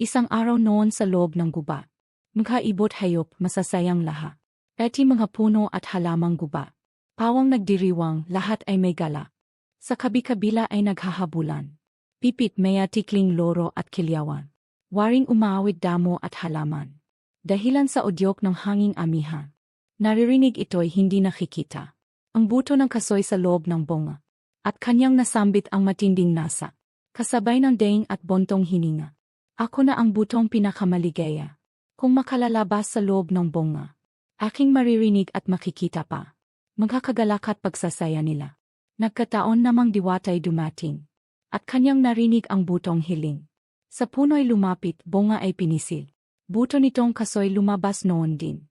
Isang araw noon sa loob ng guba. Magkaibot hayop, masasayang laha. Eti mga puno at halamang guba. Pawang nagdiriwang, lahat ay may gala. Sa kabi-kabila ay naghahabulan. Pipit maya tikling loro at kilyawan. Waring umawit damo at halaman. Dahilan sa udyok ng hanging amihan. Naririnig ito'y hindi nakikita. Ang buto ng kasoy sa loob ng bonga. At kanyang nasambit ang matinding nasa. Kasabay ng daing at bontong hininga. Ako na ang butong pinakamaligaya. Kung makalalabas sa loob ng bonga. Aking maririnig at makikita pa. Magkakagalak at pagsasaya nila. Nagkataon namang diwatay dumating. At kanyang narinig ang butong hiling. Sa puno'y lumapit, bonga ay pinisil. Buto nitong kasoy lumabas noon din.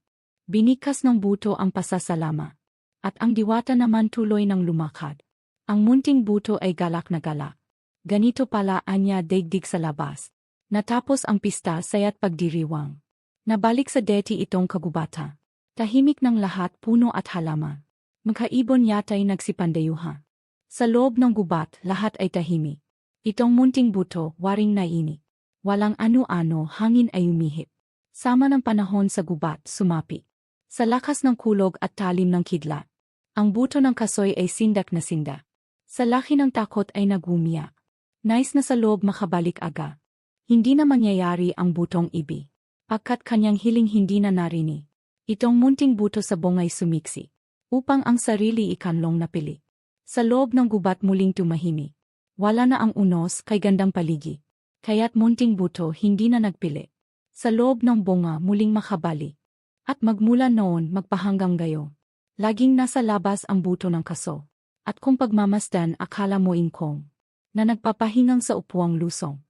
Binikas ng buto ang pasasalama. At ang diwata naman tuloy ng lumakad. Ang munting buto ay galak na galak. Ganito pala anya daigdig sa labas. Natapos ang pista saya't pagdiriwang. Nabalik sa deti itong kagubata. Tahimik ng lahat puno at halaman. Magkaibon yata'y nagsipandayuhan. Sa loob ng gubat, lahat ay tahimik. Itong munting buto, waring naini. Walang ano-ano, hangin ay umihip. Sama ng panahon sa gubat, sumapi. Sa lakas ng kulog at talim ng kidlat. Ang buto ng kasoy ay sindak na sinda. Sa laki ng takot ay nagumya. Nais na sa loob makabalik aga. Hindi na mangyayari ang butong ibi. Pagkat kanyang hiling hindi na narinig. Itong munting buto sa bongay sumiksi. Upang ang sarili ikanlong napili. Sa loob ng gubat muling tumahimik. Wala na ang unos kay gandang paligi. Kaya't munting buto hindi na nagpili. Sa loob ng bunga muling makabali. At magmula noon magpahanggang gayo. Laging nasa labas ang buto ng kaso. At kung pagmamasdan akala mo inkong. Na nagpapahingang sa upuang lusong.